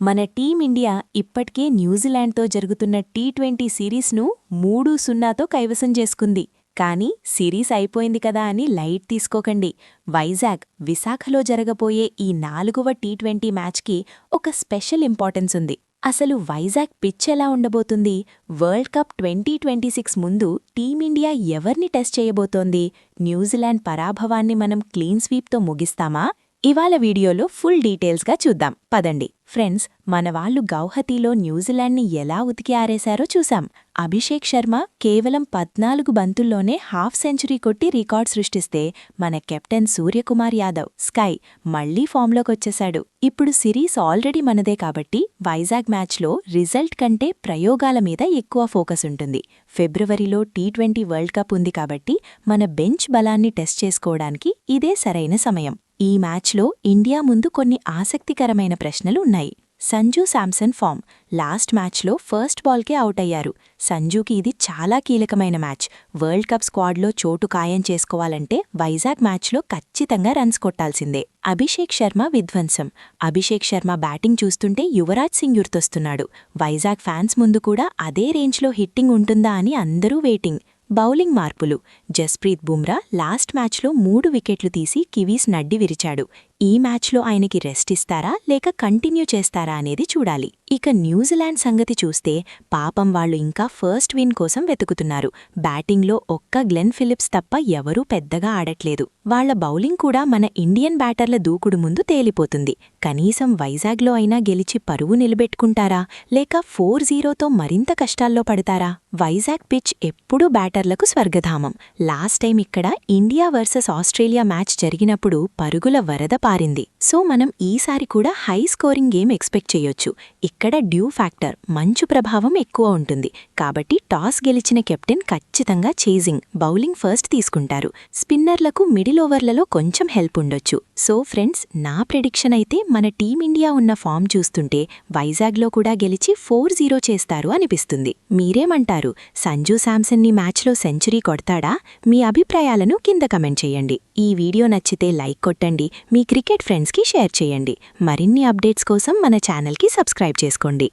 మన టీమిండియా ఇప్పటికే న్యూజిలాండ్తో జరుగుతున్న టీ ట్వంటీ సిరీస్ను మూడు సున్నాతో కైవసం చేసుకుంది. కానీ సిరీస్ అయిపోయింది కదా అని లైట్ తీసుకోకండి. వైజాగ్ విశాఖలో జరగబోయే ఈ నాలుగవ టీ ట్వంటీ మ్యాచ్కి ఒక స్పెషల్ ఇంపార్టెన్స్ ఉంది. అసలు వైజాగ్ పిచ్ ఎలా ఉండబోతుంది? World cup twenty twenty six ముందు టీమిండియా ఎవరిని టెస్ట్ చేయబోతోంది? న్యూజిలాండ్ పరాభవాన్ని మనం క్లీన్ స్వీప్తో ముగిస్తామా? ఇవాళ వీడియోలో ఫుల్ డీటెయిల్స్గా చూద్దాం. పదండి. ఫ్రెండ్స్ మన వాళ్ళు గౌహతిలో న్యూజిలాండ్ని ఎలా ఉతికి ఆరేశారో చూశాం. అభిషేక్ శర్మ కేవలం పద్నాలుగు బంతుల్లోనే హాఫ్ సెంచరీ కొట్టి రికార్డ్ సృష్టిస్తే మన కెప్టెన్ సూర్యకుమార్ యాదవ్ స్కై మళ్ళీ ఫామ్లోకొచ్చేశాడు. ఇప్పుడు సిరీస్ ఆల్రెడీ మనదే కాబట్టి వైజాగ్ మ్యాచ్లో రిజల్ట్ కంటే ప్రయోగాల మీద ఎక్కువ ఫోకస్ ఉంటుంది. ఫిబ్రవరిలో టీ ట్వంటీ వరల్డ్ కప్ ఉంది కాబట్టి మన బెంచ్ బలాన్ని టెస్ట్ చేసుకోవడానికి ఇదే సరైన సమయం. ఈ మ్యాచ్లో ఇండియా ముందు కొన్ని ఆసక్తికరమైన ప్రశ్నలు ఉన్నాయి. సంజు శాంసన్ ఫామ్ లాస్ట్ మ్యాచ్లో ఫస్ట్ బాల్కే అవుట్ అయ్యారు సంజుకి ఇది చాలా కీలకమైన మ్యాచ్. వరల్డ్ కప్ స్క్వాడ్లో చోటు ఖాయం చేసుకోవాలంటే వైజాగ్ మ్యాచ్లో ఖచ్చితంగా రన్స్ కొట్టాల్సిందే. అభిషేక్ శర్మ విధ్వంసం. అభిషేక్ శర్మ బ్యాటింగ్ చూస్తుంటే యువరాజ్ సింగ్ గుర్తొస్తున్నాడు. వైజాగ్ ఫ్యాన్స్ ముందు కూడా అదే రేంజ్లో హిట్టింగ్ ఉంటుందా అని అందరూ వెయిటింగ్. బౌలింగ్ మార్పులు. జస్ప్రీత్ బుమ్రా లాస్ట్ మ్యాచ్లో మూడు వికెట్లు తీసి కివీస్ నడ్డి విరిచాడు. ఈ మ్యాచ్లో ఆయనకి రెస్ట్ ఇస్తారా లేక కంటిన్యూ చేస్తారా అనేది చూడాలి. ఇక న్యూజిలాండ్ సంగతి చూస్తే పాపం వాళ్ళు ఇంకా ఫస్ట్ విన్ కోసం వెతుకుతున్నారు. బ్యాటింగ్లో ఒక్క గ్లెన్ ఫిలిప్స్ తప్ప ఎవరూ పెద్దగా ఆడట్లేదు. వాళ్ళ బౌలింగ్ కూడా మన ఇండియన్ బ్యాటర్ల దూకుడు ముందు తేలిపోతుంది. కనీసం వైజాగ్లో అయినా గెలిచి పరువు నిలబెట్టుకుంటారా? లేక ఫోర్ జీరోతో మరింత కష్టాల్లో పడతారా? వైజాగ్ పిచ్ ఎప్పుడూ బ్యాటర్లకు స్వర్గధామం. లాస్ట్ టైం ఇక్కడ ఇండియా వర్సెస్ ఆస్ట్రేలియా మ్యాచ్ జరిగినప్పుడు పరుగుల వరద పారింది. సో మనం ఈసారి కూడా హై స్కోరింగ్ గేమ్ ఎక్స్పెక్ట్ చేయొచ్చు. ఇక్కడ డ్యూ ఫ్యాక్టర్ మంచు ప్రభావం ఎక్కువ ఉంటుంది. కాబట్టి టాస్ గెలిచిన కెప్టెన్ ఖచ్చితంగా చేజింగ్ బౌలింగ్ ఫస్ట్ తీసుకుంటారు. స్పిన్నర్లకు మిడిల్ ఓవర్లలో కొంచెం హెల్ప్ ఉండొచ్చు. సో ఫ్రెండ్స్ నా ప్రెడిక్షన్ అయితే మన టీమిండియా ఉన్న ఫామ్ చూస్తుంటే వైజాగ్లో కూడా గెలిచి ఫోర్ జీరో చేస్తారు అనిపిస్తుంది. మీరేమంటారు? సంజు శాంసన్ని మ్యాచ్లో సెంచరీ కొడతాడా? మీ అభిప్రాయాలను కింద కమెంట్ చేయండి. ఈ వీడియో నచ్చితే లైక్ కొట్టండి. మీ క్రికెట్ ఫ్రెండ్స్కి షేర్ చేయండి. మరిన్ని అప్డేట్స్ కోసం మన ఛానల్కి సబ్స్క్రైబ్ చేసుకోండి.